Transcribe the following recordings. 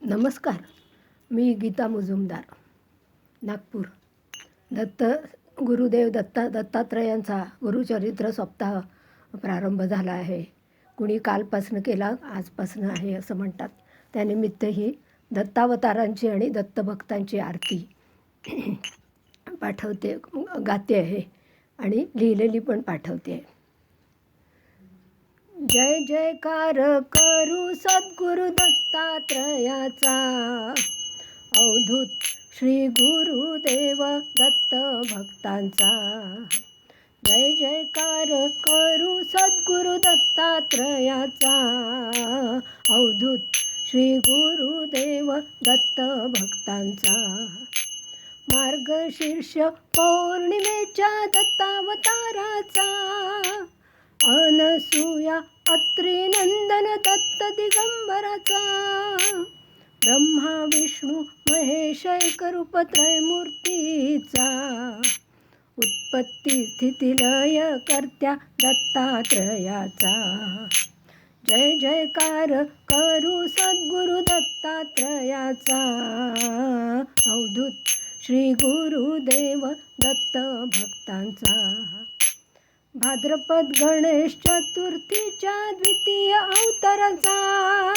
नमस्कार मी गीता मुजुमदार नागपूर. दत्त गुरुदेव दत्ता दत्तात्रयांचा गुरुचरित्र सप्ताह प्रारंभ झाला आहे. कुणी कालपासनं केला आजपासनं आहे असं म्हणतात. त्यानिमित्त ही दत्तावतारांची आणि दत्तभक्तांची आरती पाठवते गाते आहे आणि लिहिलेली पण पाठवते. आहे जय जयकार करू सद्गुरु दत्तात्रयाचा. अवधूत श्री गुरुदेव दत्त भक्तांचा. जय जयकार करू सद्गुरु दत्तात्रयाचा. अवधूत श्री गुरुदेव दत्त भक्तांचा. मार्गशीर्ष पौर्णिमेच्या दत्तावताराचा. अनसूया अत्री नंदन दत्त दिगंबराचा ब्रह्मा विष्णू महेश एकरूपत्रयमूर्तीचा उत्पत्ती स्थिती लय कर्त्या दत्तात्रयाचा जय जयकार करू सद्गुरु दत्तात्रयाचा अवधूत श्री गुरुदेव दत्त भक्तांचा भाद्रपद गणेश चतुर्थीच्या द्वितीय अवताराचा.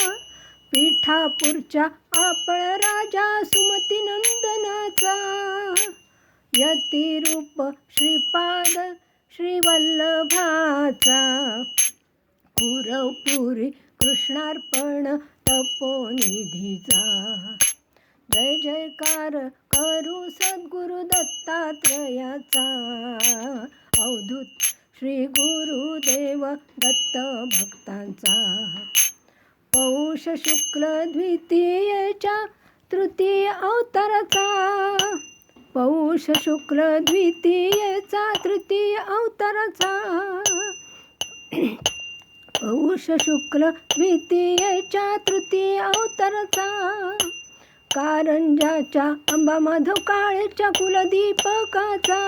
पीठापूरच्या आपळ राजा सुमती नंदनाचा. यतिरूप श्रीपाद श्रीवल्लभाचा. पुरवपुरी कृष्णार्पण तपोनिधीचा. जय जयकार करू सद्गुरु दत्तात्रयाचा. अवधूत श्री गुरुदेव दत्त भक्तांचा. पौष शुक्ल द्वितीयेच्या तृतीय अवताराचा. पौष शुक्ल द्वितीयेचा तृतीय अवताराचा. पौष शुक्ल द्वितीयेच्या तृतीय अवताराचा. कारंजाच्या अंबा माधव काळेच्या कुलदीपकाचा.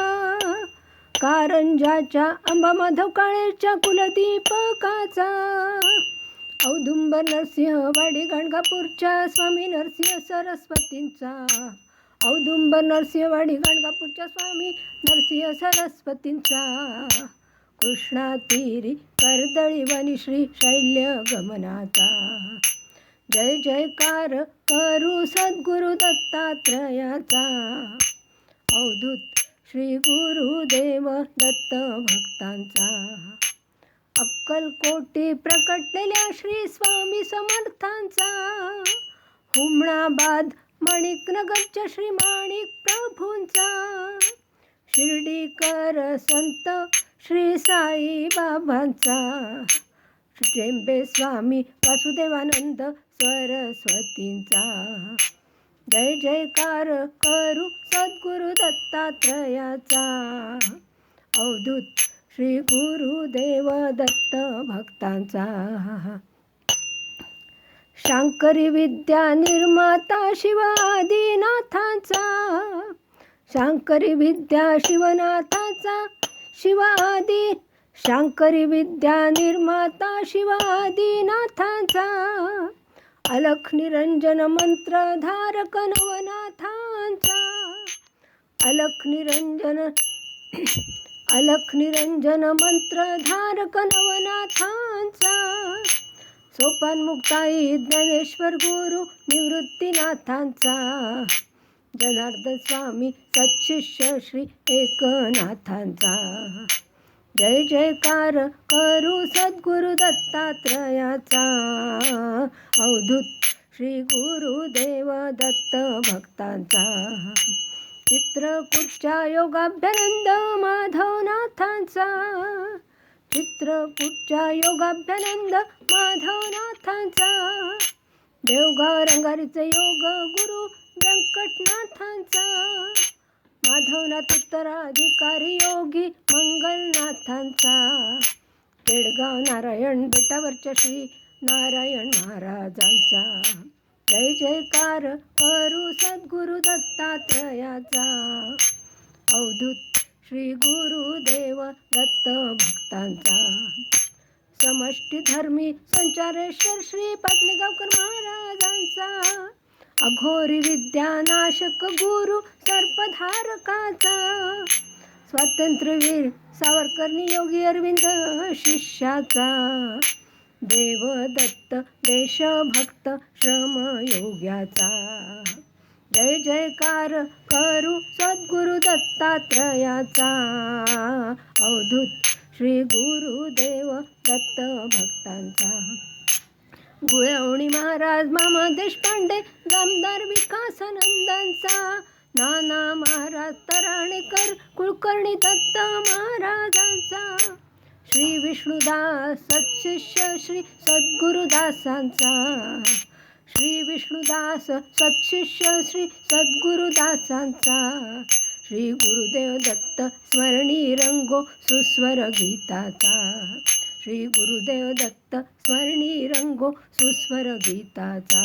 कारंजाच्या अंबा माधव काळेच्या कुलदीपकाचा औदुंबर नरसिंहवाडी गाणगापूरच्या स्वामी नरसिंह सरस्वतींचा औदुंबर नरसिंहवाडी गाणगापूरच्या स्वामी नरसिंह सरस्वतींचा. कृष्णा तीरी कर्दळी श्री शैल्य गमनाचा. जय जयकार करू सद्गुरु दत्तात्रयाचा. अवधूत श्री गुरुदेव दत्त भक्तांचा अक्कलकोटी प्रकटलेल्या श्री स्वामी समर्थांचा. हुमणाबाद माणिकनगरच्या श्री माणिक प्रभूंचा. शिर्डीकर संत श्री साई बाबांचा. टेंबे स्वामी वासुदेवानंद सरस्वतींचा. जय जयकार करू सद्गुरु दत्तात्रयाचा. अवधूत श्री गुरुदेव दत्त भक्तांचा. शांकरी विद्या निर्माता शिवादिनाथांचा शांकरी विद्या शिवनाथाचा. शिवादी शांकरी विद्या निर्माता शिवादिनाथांचा अलख निरंजन मंत्र धारक नवनाथांचा. अलख निरंजन अलख निरंजन मंत्र धारक नवनाथांचा. सोपान मुक्ताई ज्ञानेश्वर गुरु निवृत्तीनाथांचा. जनार्दन स्वामी सत्शिष्य श्री एकनाथांचा. जय जयकार करू सद्गुरु दत्तात्रयाचा. अवधूत श्री गुरुदेव दत्त भक्तांचा. चित्रकूटच्या योगाभ्यानंद माधवनाथांचा. चित्रकूटच्या योगाभ्यानंद माधवनाथांचा. देवगाव रंगारीचे योग गुरु व्यंकटनाथांचा. माधवनाथ उत्तराधिकारी योगी मंगलनाथांचा. केडगाव नारायण बेटावरच्या श्री नारायण महाराजांचा. जय जयकार करू सद्गुरु दत्तात्रयाचा. अवधूत श्री गुरुदेव दत्त भक्तांचा. समष्टी धर्मी संचारेश्वर श्री पाटलेगावकर महाराजांचा. अघोरी विद्यानाशक गुरु सर्पधारकाचा. स्वातंत्र्यवीर सावरकर नियोगी अरविंद शिष्याचा. देवदत्त देशभक्त श्रमयोग्याचा. जय जयकार करू सद्गुरु दत्तात्रयाचा. अवधूत श्री गुरुदेव दत्त भक्तांचा. गुळवणी महाराज मामा देशपांडे गामदार विकासानंदांचा. नाना महाराज तराणेकर कुलकर्णी दत्त महाराजांचा. श्री विष्णुदास सत्शिष्य श्री सद्गुरुदासांचा. श्री विष्णुदास सत्शिष्य श्री सद्गुरुदासांचा. श्री गुरुदेव दत्त स्मरणी रंगो सुस्वर गीताचा. श्री गुरुदेव दत्त स्मरणी रंगो सुस्वर गीताचा.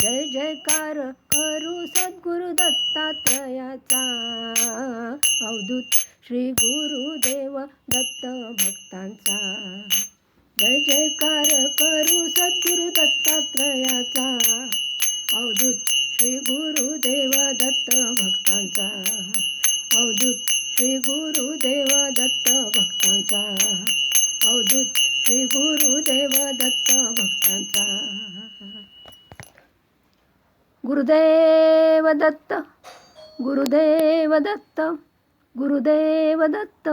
जय जयकार करू सद्गुरु दत्तात्रयाचा. अवधूत श्री गुरुदेव दत्त भक्तांचा. जय जयकार करू सद्गुरु दत्तात्रयाचा. अवधूत श्री गुरुदेव दत्त भक्तांचा. अवधूत श्री गुरुदेव दत्त भक्तांचा. अवधूत श्री गुरुदेव दत्त भक्तांचा. गुरुदेव दत्त गुरुदेव दत्त गुरुदेव दत्त